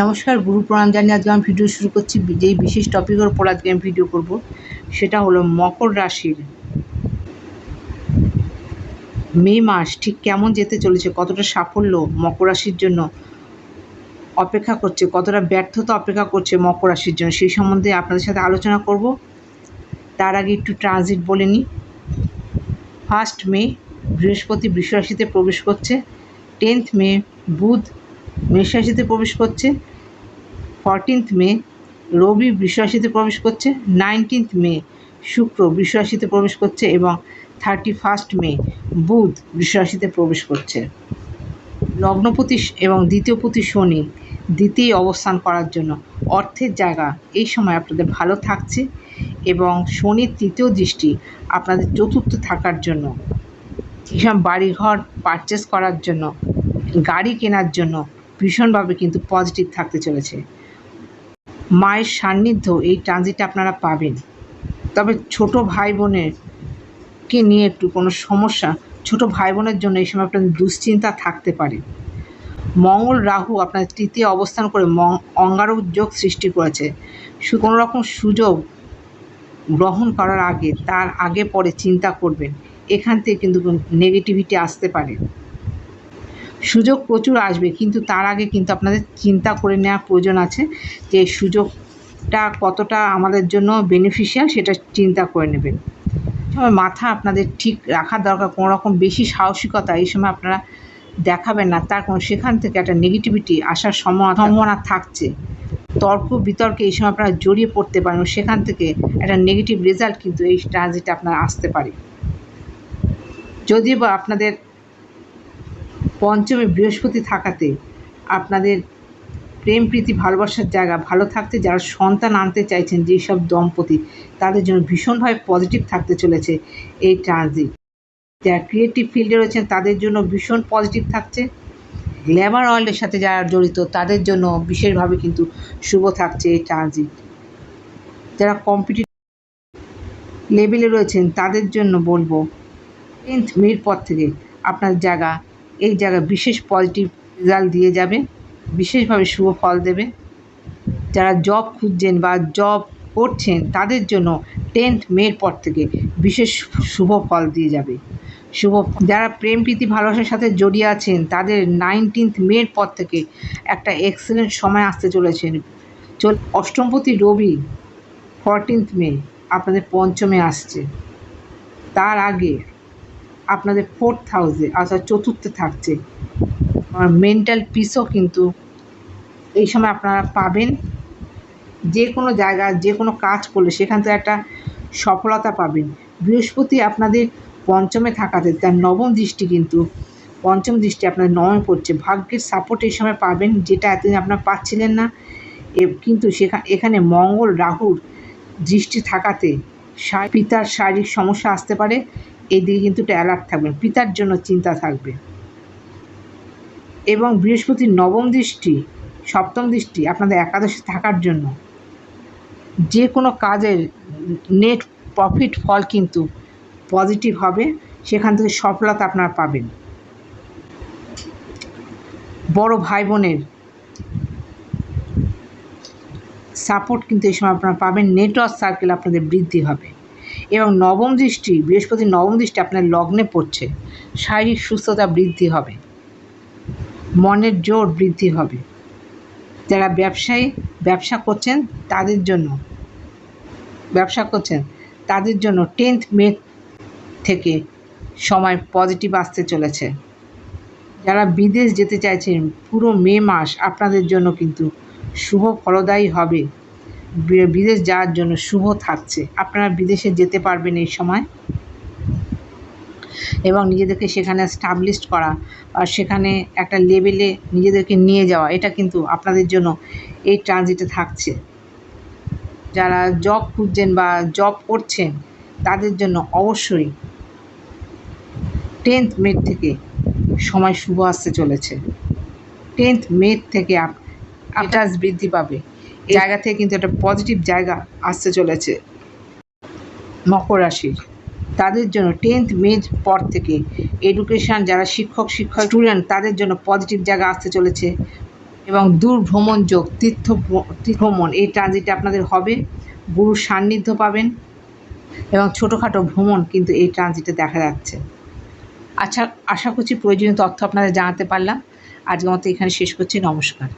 নমস্কার, গুরু প্রণাম জানিয়ে আজকে আমি ভিডিও শুরু করছি। যেই বিশেষ টপিকের উপর আজকে আমি ভিডিও করব, সেটা হলো মকর রাশির। মে মাস ঠিক কেমন যেতে চলেছে, কতটা সাফল্য মকর রাশির জন্য অপেক্ষা করছে, কতটা ব্যর্থতা অপেক্ষা করছে মকর রাশির জন্য, সেই সম্বন্ধে আপনাদের সাথে আলোচনা করব। তার আগে একটু ট্রানজিট বলে নিই। ফার্স্ট মে বৃহস্পতি বৃষরাশিতে প্রবেশ করছে টেন্থ মে বুধ মেষ রাশিতে প্রবেশ করছে। ফরটিন্থ মে, রবি বৃষরাশিতে প্রবেশ করছে। নাইনটিন্থ মে, শুক্র বৃষরাশিতে প্রবেশ করছে এবং থার্টি ফার্স্ট মে, বুধ বৃষরাশিতে প্রবেশ করছে। লগ্নপতি এবং দ্বিতীয়পতি শনি দ্বিতীয় অবস্থান করার জন্য অর্থের জায়গা এই সময় আপনাদের ভালো থাকছে এবং শনির তৃতীয় দৃষ্টি আপনাদের চতুর্থ থাকার জন্য এইসব বাড়িঘর পারচেস করার জন্য, গাড়ি কেনার জন্য ভীষণভাবে কিন্তু পজিটিভ থাকতে চলেছে। মায়ের সান্নিধ্য, এই ট্রানজিটে আপনারা পাবেন। তবে ছোট ভাই বোনেরকে নিয়ে একটু কোনো সমস্যা, ছোট ভাই বোনের জন্য এই সময় আপনার দুশ্চিন্তা থাকতে পারে। মঙ্গল রাহু আপনার তৃতীয় অবস্থান করে অঙ্গারক যোগ সৃষ্টি করেছে। কোনো রকম সুযোগ গ্রহণ করার আগে, তার আগে পরে চিন্তা করবেন। এখান থেকে কিন্তু নেগেটিভিটি আসতে পারে। সুযোগ প্রচুর আসবে, কিন্তু তার আগে কিন্তু আপনাদের চিন্তা করে নেওয়া প্রয়োজন আছে যে সুযোগটা কতটা আমাদের জন্য বেনিফিশিয়াল সেটা চিন্তা করে নেবেন। সময় মাথা আপনাদের ঠিক রাখার দরকার, কোনো রকম বেশি সাহসিকতা এই সময় আপনারা দেখাবেন না, তার কোনো সেখান থেকে একটা নেগেটিভিটি আসার সম্ভাবনা থাকছে। তর্ক বিতর্কে এই সময় আপনারা জড়িয়ে পড়তে পারেন সেখান থেকে একটা নেগেটিভ রেজাল্ট কিন্তু এই ট্রানজিটে আপনার আসতে পারে। যদিও বা আপনাদের পঞ্চমে বৃহস্পতি থাকাতে আপনাদের প্রেম, প্রীতি, ভালোবাসার জায়গা, ভালো থাকতে যারা সন্তান আনতে চাইছেন, যেসব দম্পতি, তাদের জন্য ভীষণভাবে পজিটিভ থাকতে চলেছে এই ট্রানজিট যারা ক্রিয়েটিভ ফিল্ডে রয়েছেন, তাদের জন্য ভীষণ পজিটিভ থাকছে। গ্ল্যামার ওয়ার্ল্ডের সাথে যারা জড়িত, তাদের জন্য বিশেষভাবে কিন্তু শুভ থাকছে এই ট্রানজিট যারা কম্পিটিটিভ লেভেলে রয়েছেন, তাদের জন্য বলব টেন্থ মের পর থেকে আপনার জায়গা এই জায়গায় বিশেষ পজিটিভ রেজাল্ট দিয়ে যাবে, বিশেষভাবে শুভ ফল দেবে। যারা জব খুঁজছেন বা জব করছেন, তাদের জন্য টেন্থ মের পর থেকে বিশেষ শুভ ফল দিয়ে যাবে। শুভ যারা প্রেম, প্রীতি, ভালোবাসার সাথে জড়িয়ে আছেন, তাদের নাইনটিন্থ মের পর থেকে একটা এক্সেলেন্ট সময় আসতে চলেছেন চল, অষ্টমপতি রবি ফরটিন্থ মে আপনাদের পঞ্চমে আসছে। তার আগে আপনাদের ফোর্থ হাউসে অর্থাৎ চতুর্থে থাকছে। মেন্টাল পিসও কিন্তু এই সময় আপনারা পাবেন। যে কোনো জায়গায় যে কোনো কাজ করলে সেখান থেকে একটা সফলতা পাবেন। বৃহস্পতি আপনাদের পঞ্চমে থাকাতে, তার নবম দৃষ্টি কিন্তু পঞ্চম দৃষ্টি আপনাদের নবমে পড়ছে। ভাগ্যের সাপোর্ট এই সময় পাবেন, যেটা এতদিন আপনারা পাচ্ছিলেন না। কিন্তু সেখানে এখানে মঙ্গল, রাহুর দৃষ্টি থাকাতে পিতার শারীরিক সমস্যা আসতে পারে। এই দিকে কিন্তু একটা অ্যালার্ট থাকবেন পিতার জন্য চিন্তা থাকবে। এবং বৃহস্পতির নবম দৃষ্টি, সপ্তম দৃষ্টি, আপনাদের একাদশে থাকার জন্য। যে কোনো কাজের নেট প্রফিট ফল কিন্তু পজিটিভ হবে, সেখান থেকে সফলতা আপনারা পাবেন। বড় ভাই বোনের সাপোর্ট কিন্তু এই সময় আপনারা পাবেন নেটওয়ার্ক সার্কেল আপনাদের বৃদ্ধি হবে। এবং নবম দৃষ্টি বৃহস্পতির নবম দৃষ্টি আপনার লগ্নে পড়ছে। শারীরিক সুস্থতা বৃদ্ধি হবে। মনের জোর বৃদ্ধি হবে। যারা ব্যবসায়ী, ব্যবসা করছেন, তাদের জন্য, ব্যবসা করছেন, তাদের জন্য টেন্থ মে থেকে সময় পজিটিভ আসতে চলেছে। যারা বিদেশ যেতে চাইছেন, পুরো মে মাস আপনাদের জন্য কিন্তু শুভ ফলদায়ী হবে। বিদেশ যাওয়ার জন্য শুভ থাকছে। আপনারা বিদেশে যেতে পারবেন এই সময়। এবং নিজেদেরকে সেখানে স্টাবলিশ করা আর সেখানে একটা লেভেলে নিজেদেরকে নিয়ে যাওয়া, এটা কিন্তু আপনাদের জন্য এই ট্রানজিটে থাকছে। যারা জব খুঁজছেন বা জব করছেন, তাদের জন্য অবশ্যই টেন্থ মে থেকে সময় শুভ আসতে চলেছে। টেন্থ মে থেকে আটাস বৃদ্ধি পাবে। জায়গা থেকে কিন্তু একটা পজিটিভ জায়গা আসতে চলেছে। মকর রাশির। তাদের জন্য টেন্থ মে পর থেকে এডুকেশান যারা শিক্ষক শিক্ষক স্টুডেন্ট তাদের জন্য পজিটিভ জায়গা আসতে চলেছে। এবং দূর ভ্রমণ যোগ, তীর্থ ভ্রমণ এই ট্রানজিটে আপনাদের হবে। গুরুর সান্নিধ্য পাবেন। এবং ছোটোখাটো ভ্রমণ কিন্তু এই ট্রানজিটে দেখা যাচ্ছে। আচ্ছা আশা করছি প্রয়োজনীয় তথ্য আপনাদের জানাতে পারলাম। আজকের মতো এখানে শেষ করছি। নমস্কার।